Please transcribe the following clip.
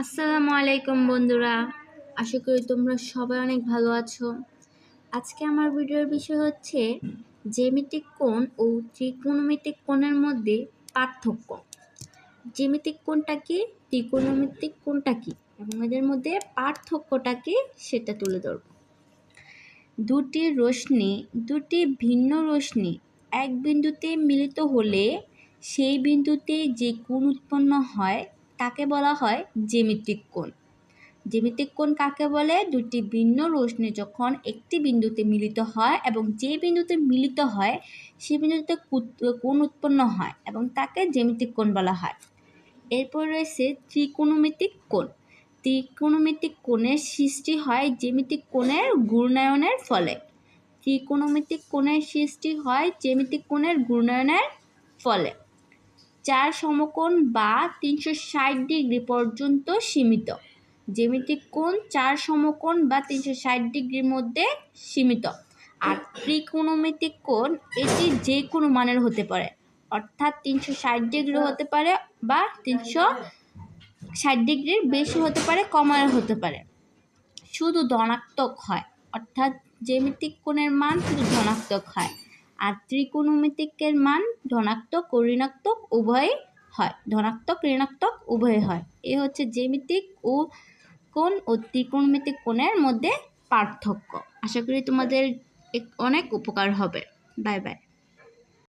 আসসালামু আলাইকুম, বন্ধুরা। আশা করি তোমরা সবাই অনেক ভালো আছো। আজকে আমার ভিডিওর বিষয় হচ্ছে জ্যামিতিক কোণ ও ত্রিকোণমিতিক কোণের মধ্যে পার্থক্য। জ্যামিতিক কোণটা কি, ত্রিকোণমিতিক কোণটা কি, এবং এদের মধ্যে পার্থক্যটা কি সেটা তুলে ধরব। দুটি রশ্মি, দুটি ভিন্ন রশ্মি এক বিন্দুতে মিলিত হলে সেই বিন্দুতে যে কোণ উৎপন্ন হয় বলা হয়? জ্যামিতিক কোণ। জ্যামিতিক কোণ কাকে বলে? দুটি ভিন্ন রশ্মি যখন একটি বিন্দুতে মিলিত হয় এবং যে বিন্দুতে মিলিত হয় সেই বিন্দুতে কোণ উৎপন্ন হয় এবং তাকে জ্যামিতিক কোণ বলা হয়। এরপর রয়েছে ত্রিকোণমিতিক কোণ। ত্রিকোণমিতিক কোণের সৃষ্টি হয় জ্যামিতিক কোণের ঘূর্ণায়নের ফলে। ত্রিকোণমিতিক কোণের সৃষ্টি হয় জ্যামিতিক কোণের ঘূর্ণায়নের ফলে। চার সমকোণ বা তিনশো ষাট ডিগ্রি পর্যন্ত সীমিত। জ্যামিতিক কোণ চার সমকোণ বা তিনশো ষাট ডিগ্রির মধ্যে সীমিত। আর ত্রিকোণমিতিক কোণ, এটি যে কোনো মানের হতে পারে। অর্থাৎ তিনশো ষাট ডিগ্রি হতে পারে বা তিনশো ষাট ডিগ্রির বেশি হতে পারে কমার হতে পারে। শুধু ধনাত্মক হয়, অর্থাৎ জ্যামিতিক কোণের মান শুধু ধনাত্মক হয়। আর ত্রিকোণমিতিকের মান ধনাত্মক ও ঋণাত্মক উভয়ই হয়। ধনাত্মক, ঋণাত্মক উভয়ই হয়। এ হচ্ছে জ্যামিতিক ও কোণ ও ত্রিকোণমিতিক কোণের মধ্যে পার্থক্য। আশা করি তোমাদের অনেক উপকার হবে। Bye bye.